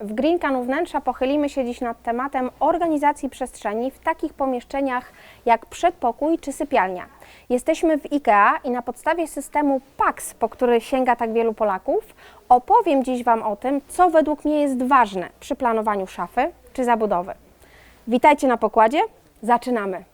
W Green Canu Wnętrza pochylimy się dziś nad tematem organizacji przestrzeni w takich pomieszczeniach jak przedpokój czy sypialnia. Jesteśmy w IKEA i na podstawie systemu PAX, po który sięga tak wielu Polaków, opowiem dziś Wam o tym, co według mnie jest ważne przy planowaniu szafy czy zabudowy. Witajcie na pokładzie, zaczynamy!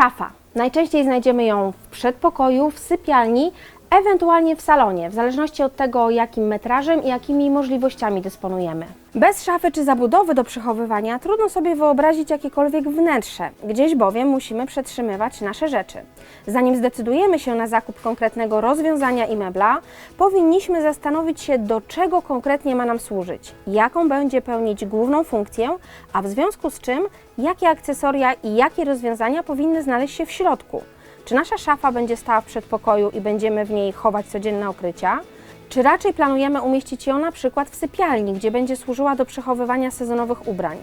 Szafa. Najczęściej znajdziemy ją w przedpokoju, w sypialni, ewentualnie w salonie, w zależności od tego, jakim metrażem i jakimi możliwościami dysponujemy. Bez szafy czy zabudowy do przechowywania trudno sobie wyobrazić jakiekolwiek wnętrze, gdzieś bowiem musimy przetrzymywać nasze rzeczy. Zanim zdecydujemy się na zakup konkretnego rozwiązania i mebla, powinniśmy zastanowić się, do czego konkretnie ma nam służyć, jaką będzie pełnić główną funkcję, a w związku z czym, jakie akcesoria i jakie rozwiązania powinny znaleźć się w środku. Czy nasza szafa będzie stała w przedpokoju i będziemy w niej chować codzienne okrycia? Czy raczej planujemy umieścić ją na przykład w sypialni, gdzie będzie służyła do przechowywania sezonowych ubrań?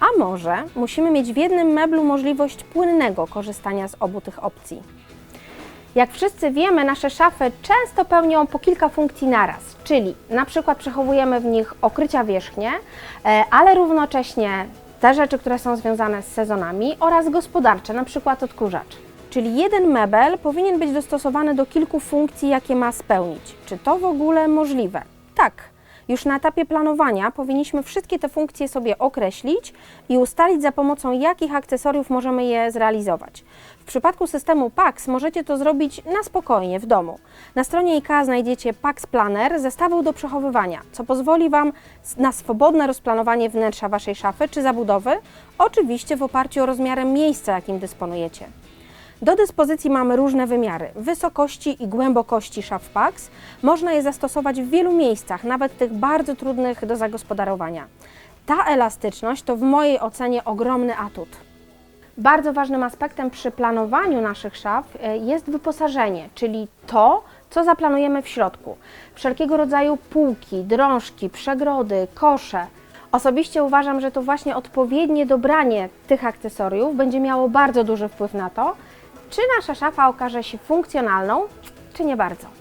A może musimy mieć w jednym meblu możliwość płynnego korzystania z obu tych opcji? Jak wszyscy wiemy, nasze szafy często pełnią po kilka funkcji naraz, czyli na przykład przechowujemy w nich okrycia wierzchnie, e, ale równocześnie te rzeczy, które są związane z sezonami oraz gospodarcze, na przykład odkurzacz. Czyli jeden mebel powinien być dostosowany do kilku funkcji, jakie ma spełnić. Czy to w ogóle możliwe? Tak. Już na etapie planowania powinniśmy wszystkie te funkcje sobie określić i ustalić za pomocą jakich akcesoriów możemy je zrealizować. W przypadku systemu PAX możecie to zrobić na spokojnie w domu. Na stronie IKEA znajdziecie PAX Planner, zestawę do przechowywania, co pozwoli Wam na swobodne rozplanowanie wnętrza Waszej szafy czy zabudowy, oczywiście w oparciu o rozmiary miejsca, jakim dysponujecie. Do dyspozycji mamy różne wymiary wysokości i głębokości szaf. Można je zastosować w wielu miejscach, nawet tych bardzo trudnych do zagospodarowania. Ta elastyczność to w mojej ocenie ogromny atut. Bardzo ważnym aspektem przy planowaniu naszych szaf e, jest wyposażenie, czyli to, co zaplanujemy w środku. Wszelkiego rodzaju półki, drążki, przegrody, kosze. Osobiście uważam, że to właśnie odpowiednie dobranie tych akcesoriów będzie miało bardzo duży wpływ na to, czy nasza szafa okaże się funkcjonalną, czy nie bardzo.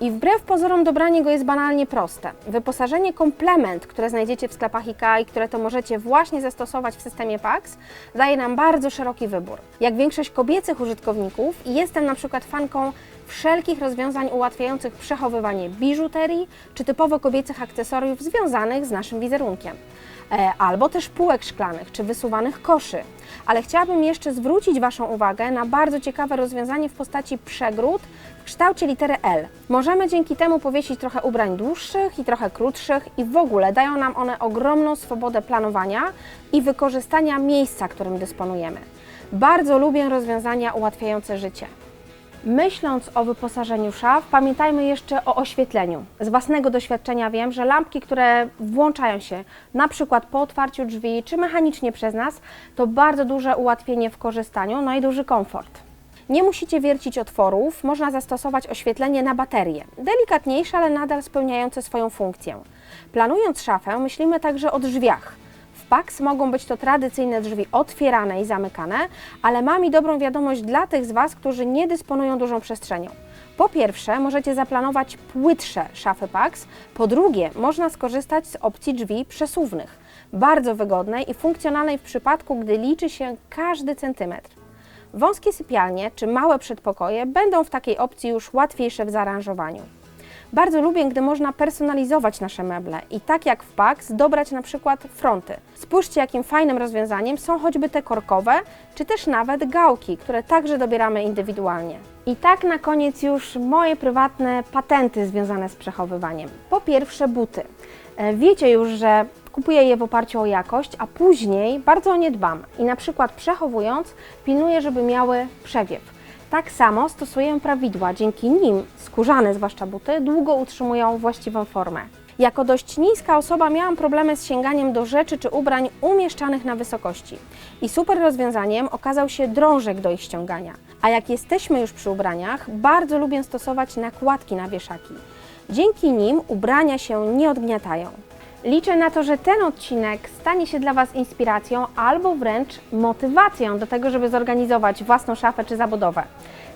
I wbrew pozorom dobranie go jest banalnie proste. Wyposażenie komplement, które znajdziecie w sklepach IKEA i które to możecie właśnie zastosować w systemie PAX, daje nam bardzo szeroki wybór. Jak większość kobiecych użytkowników, jestem na przykład fanką wszelkich rozwiązań ułatwiających przechowywanie biżuterii czy typowo kobiecych akcesoriów związanych z naszym wizerunkiem. E, Albo też półek szklanych czy wysuwanych koszy. Ale chciałabym jeszcze zwrócić Waszą uwagę na bardzo ciekawe rozwiązanie w postaci przegród kształcie litery L. Możemy dzięki temu powiesić trochę ubrań dłuższych i trochę krótszych i w ogóle dają nam one ogromną swobodę planowania i wykorzystania miejsca, którym dysponujemy. Bardzo lubię rozwiązania ułatwiające życie. Myśląc o wyposażeniu szaf, pamiętajmy jeszcze o oświetleniu. Z własnego doświadczenia wiem, że lampki, które włączają się na przykład po otwarciu drzwi czy mechanicznie przez nas, to bardzo duże ułatwienie w korzystaniu, no i duży komfort. Nie musicie wiercić otworów, można zastosować oświetlenie na baterię. Delikatniejsze, ale nadal spełniające swoją funkcję. Planując szafę, myślimy także o drzwiach. W PAX mogą być to tradycyjne drzwi otwierane i zamykane, ale mam i dobrą wiadomość dla tych z Was, którzy nie dysponują dużą przestrzenią. Po pierwsze, możecie zaplanować płytsze szafy PAX, po drugie, można skorzystać z opcji drzwi przesuwnych, bardzo wygodnej i funkcjonalnej w przypadku, gdy liczy się każdy centymetr. Wąskie sypialnie czy małe przedpokoje będą w takiej opcji już łatwiejsze w zaaranżowaniu. Bardzo lubię, gdy można personalizować nasze meble i tak jak w Pax dobrać na przykład fronty. Spójrzcie, jakim fajnym rozwiązaniem są choćby te korkowe, czy też nawet gałki, które także dobieramy indywidualnie. I tak na koniec już moje prywatne patenty związane z przechowywaniem. Po pierwsze buty. E, Wiecie już, że kupuję je w oparciu o jakość, a później bardzo o nie dbam i na przykład przechowując pilnuję, żeby miały przewiew. Tak samo stosuję prawidła, dzięki nim skórzane zwłaszcza buty długo utrzymują właściwą formę. Jako dość niska osoba miałam problemy z sięganiem do rzeczy czy ubrań umieszczanych na wysokości. I super rozwiązaniem okazał się drążek do ich ściągania. A jak jesteśmy już przy ubraniach, bardzo lubię stosować nakładki na wieszaki. Dzięki nim ubrania się nie odgniatają. Liczę na to, że ten odcinek stanie się dla Was inspiracją albo wręcz motywacją do tego, żeby zorganizować własną szafę czy zabudowę.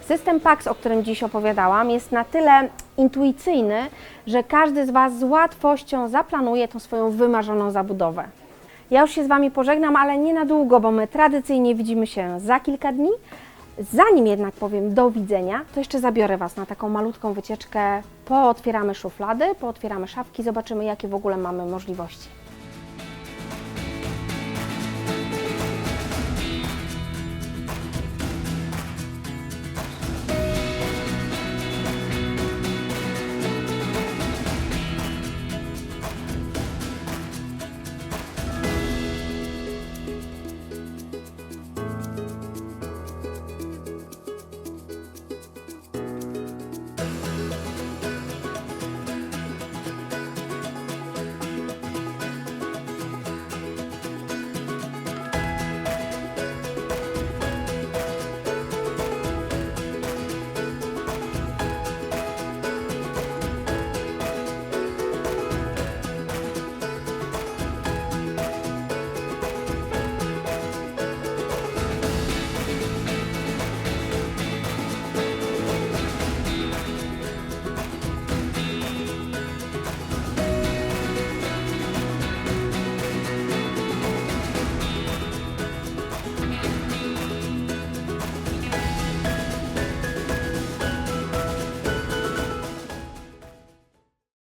System PAX, o którym dziś opowiadałam, jest na tyle intuicyjny, że każdy z Was z łatwością zaplanuje tą swoją wymarzoną zabudowę. Ja już się z Wami pożegnam, ale nie na długo, bo my tradycyjnie widzimy się za kilka dni. Zanim jednak powiem do widzenia, to jeszcze zabiorę Was na taką malutką wycieczkę. Pootwieramy szuflady, pootwieramy szafki, zobaczymy jakie w ogóle mamy możliwości.